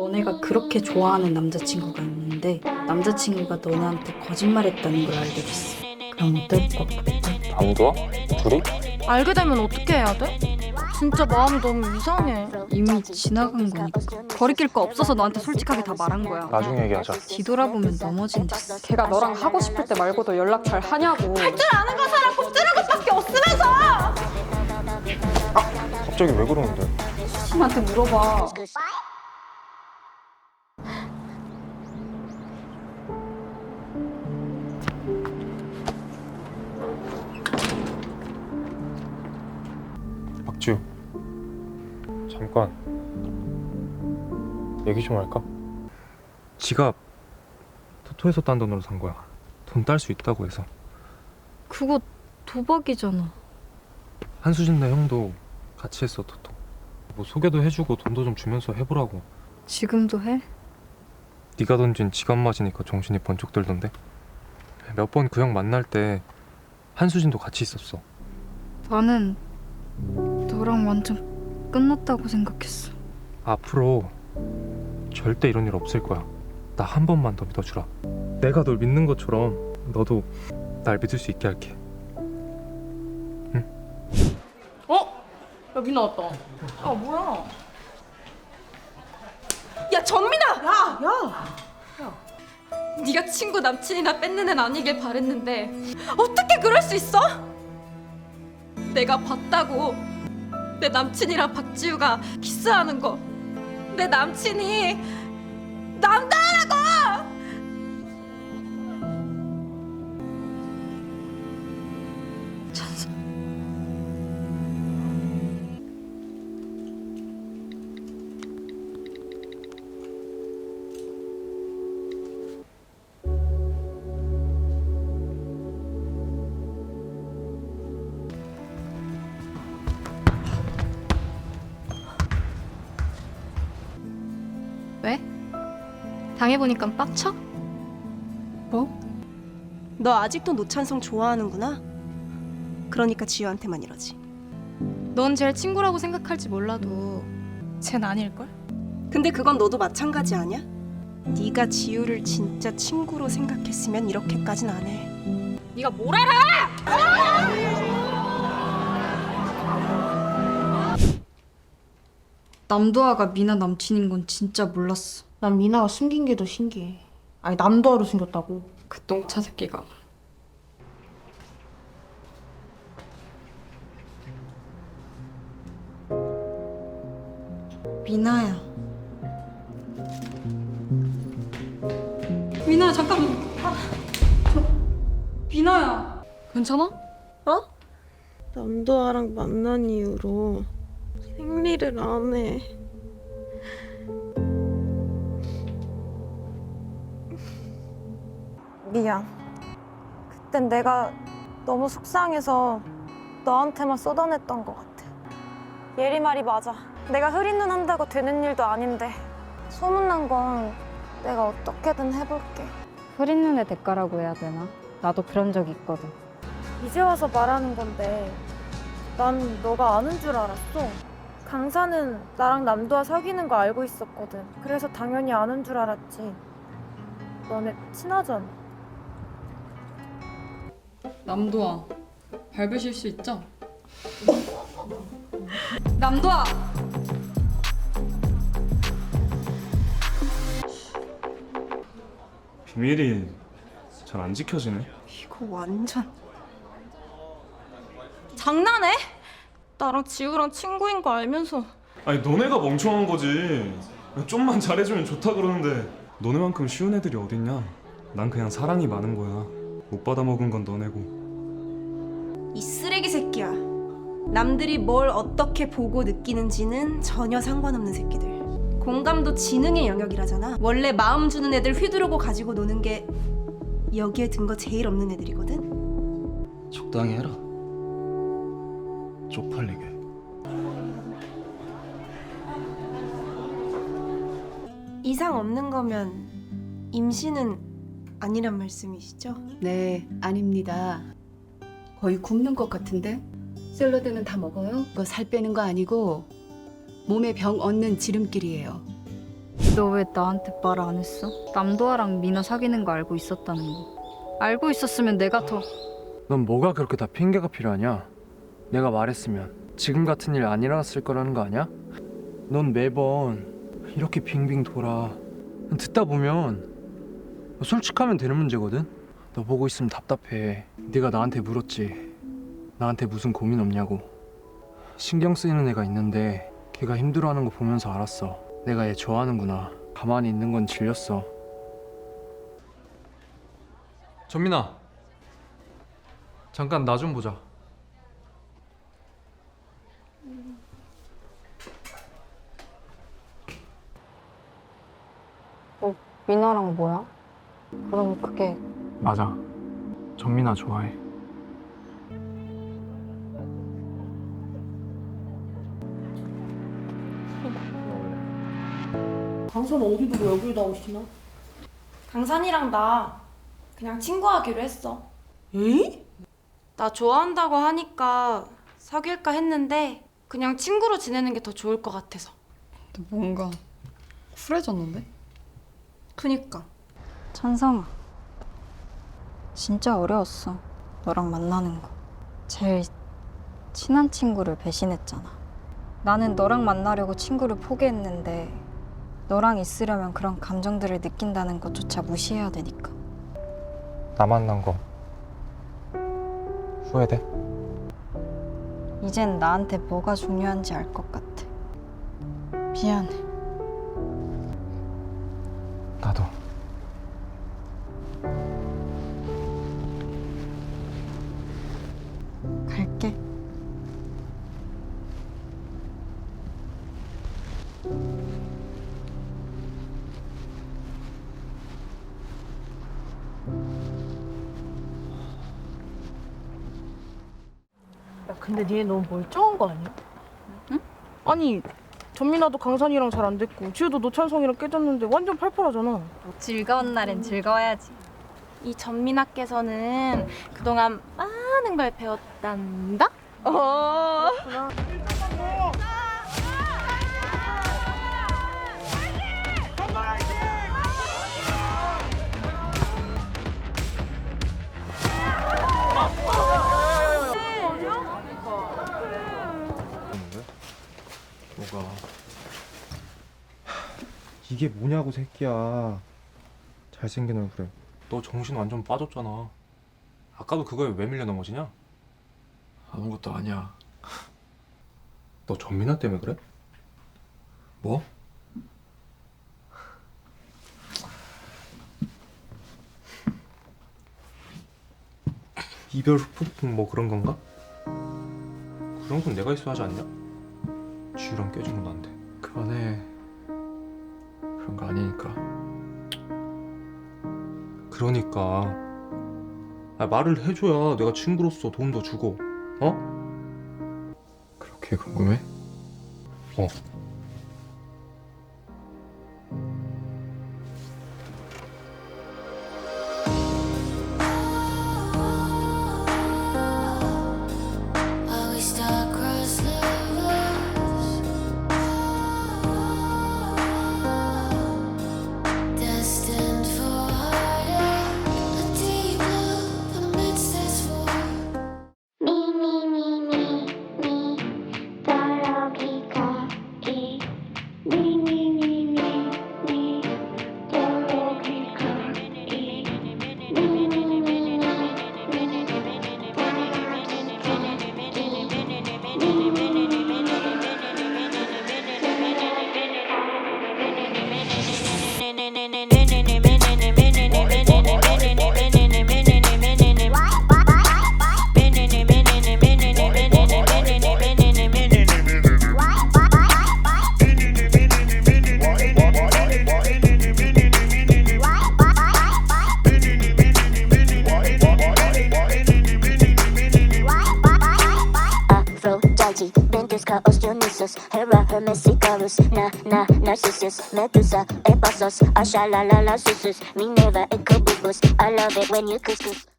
너네가 그렇게 좋아하는 남자친구가 있는데 남자친구가 너네한테 거짓말했다는 걸 알게 됐어. 그럼 어떨 것 같아? 남도와? 둘이? 알게 되면 어떻게 해야 돼? 진짜 마음이 너무 이상해. 이미 지나간 거니까. 버리낄 거 없어서 너한테 솔직하게 다 말한 거야. 나중에 얘기하자. 뒤돌아보면 넘어진댔어. 걔가 너랑 하고 싶을 때 말고도 연락 잘 하냐고. 갑자기 왜 그러는데? 신한테 물어봐. 지우. 잠깐. 얘기 좀 할까? 지갑 토토에서 딴 돈으로 산 거야. 돈 딸 수 있다고 해서. 그거 도박이잖아. 한수진네 형도 같이 했어 토토. 뭐 소개도 해주고 돈도 좀 주면서 해보라고. 지금도 해? 네가 던진 지갑 맞으니까 정신이 번쩍 들던데. 몇 번 그 형 만날 때 한수진도 같이 있었어. 나는 너랑 완전 끝났다고 생각했어. 앞으로 절대 이런 일 없을 거야. 나 한 번만 더 믿어주라. 내가 널 믿는 것처럼 너도 날 믿을 수 있게 할게. 어? 야 민아 왔다. 아 뭐야? 야 전민아! 야 야. 네가 친구 남친이나 뺏는 애는 아니길 바랬는데 어떻게 그럴 수 있어? 내가 봤다고 내 남친이랑 박지우가 키스하는 거 내 남친이 남자라고! 왜? 당해보니까 빡쳐? 너 아직도 노찬성 좋아하는구나. 그러니까 지효한테만 이러지. 넌 제일 친구라고 생각할지 몰라도 쟨 아닐걸? 근데 그건 너도 마찬가지 아니야? 네가 지효를 진짜 친구로 생각했으면 이렇게까진 안 해. 네가 뭘 알아? 남도아가 미나 남친인 건 진짜 몰랐어. 난 미나가 숨긴 게 더 신기해. 아니 남도하로 숨겼다고. 그 똥차 새끼가. 미나야. 미나야 잠깐만. 아, 저, 미나야. 괜찮아? 남도아랑 만난 이후로 생리를 안 해. 미안. 그땐 내가 너무 속상해서 너한테만 쏟아냈던 것 같아. 예리 말이 맞아. 내가 흐린 눈 한다고 되는 일도 아닌데 소문난 건 내가 어떻게든 해볼게. 흐린 눈의 대가라고 해야 되나? 나도 그런 적 있거든. 이제 와서 말하는 건데 난 너가 아는 줄 알았어. 강사는 나랑 남도와 사귀는 거 알고 있었거든. 그래서 당연히 아는 줄 알았지. 너네 친하잖아. 남도아. 밟으실 수 있죠? 남도아. 비밀이 잘 안 지켜지네. 이거 완전 장난해? 나랑 지우랑 친구인 거 알면서 아니 너네가 멍청한 거지. 좀만 잘해주면 좋다 그러는데 너네만큼 쉬운 애들이 어딨냐? 난 그냥 사랑이 많은 거야. 못 받아먹은 건 너네고. 이 쓰레기 새끼야. 남들이 뭘 어떻게 보고 느끼는지는 전혀 상관없는 새끼들. 공감도 지능의 영역이라잖아. 원래 마음 주는 애들 휘두르고 가지고 노는 게 여기에 든 거 제일 없는 애들이거든. 적당히 해라. 쪽팔리게. 이상 없는 거면 임신은 아니란 말씀이시죠? 네, 아닙니다. 거의 굶는 것 같은데? 샐러드는 다 먹어요? 그거 살 빼는 거 아니고 몸에 병 얻는 지름길이에요. 너 왜 나한테 말 안 했어? 남도아랑 미나 사귀는 거 알고 있었다는 거. 알고 있었으면 내가 더 넌 뭐가 그렇게 다 핑계가 필요하냐? 내가 말했으면 지금 같은 일 안 일어났을 거라는 거 아니야? 넌 매번 이렇게 빙빙 돌아. 듣다 보면 솔직하면 되는 문제거든. 너 보고 있으면 답답해. 네가 나한테 물었지. 나한테 무슨 고민 없냐고. 신경 쓰이는 애가 있는데 걔가 힘들어하는 거 보면서 알았어. 내가 얘 좋아하는구나. 가만히 있는 건 질렸어. 전민아 잠깐 나 좀 보자 민아랑 뭐야? 그럼 그게 맞아. 정민아 좋아해. 강산 어디 두고 여기 나오시나? 강산이랑 나 그냥 친구하기로 했어. 에이? 나 좋아한다고 하니까 사귈까 했는데 그냥 친구로 지내는 게 더 좋을 것 같아서. 뭔가 쿨해졌는데? 그니까. 찬성아. 진짜 어려웠어. 너랑 만나는 거. 제일 친한 친구를 배신했잖아. 나는 너랑 만나려고 친구를 포기했는데 너랑 있으려면 그런 감정들을 느낀다는 것조차 무시해야 되니까. 나 만난 거 후회돼? 이젠 나한테 뭐가 중요한지 알 것 같아. 미안해. 나도 야 근데 니네 너무 멀쩡한 거 아니야? 아니 전민아도 강산이랑 잘 안 됐고 지우도 노찬성이랑 깨졌는데 완전 팔팔하잖아. 즐거운 날엔 즐거워야지. 이 전민아께서는 그동안 많은 걸 배웠단다? 뭐가? 이게 뭐냐고 새끼야 잘생긴 얼굴에 너 정신 완전 빠졌잖아 아까도 그거에 왜 밀려 넘어지냐? 아무것도 아니야. 너 전민아 때문에 그래? 뭐? 이별 후폭풍 뭐 그런 건가? 그런 건 내가 있어야 하지 않냐? 지우랑 깨진 건 난데 그만해. 그런 거 아니니까. 그러니까 아, 말을 해줘야 내가 친구로서 도움도 주고 어? 그렇게 궁금해? 어 Chaos, Dionysus, Hera, Hermes, Icarus, Na, Na, Narcissus, Medusa, Ephasos, Asha, La, La, La, Susus, Minerva, Ecobubus. I love it when you couscous.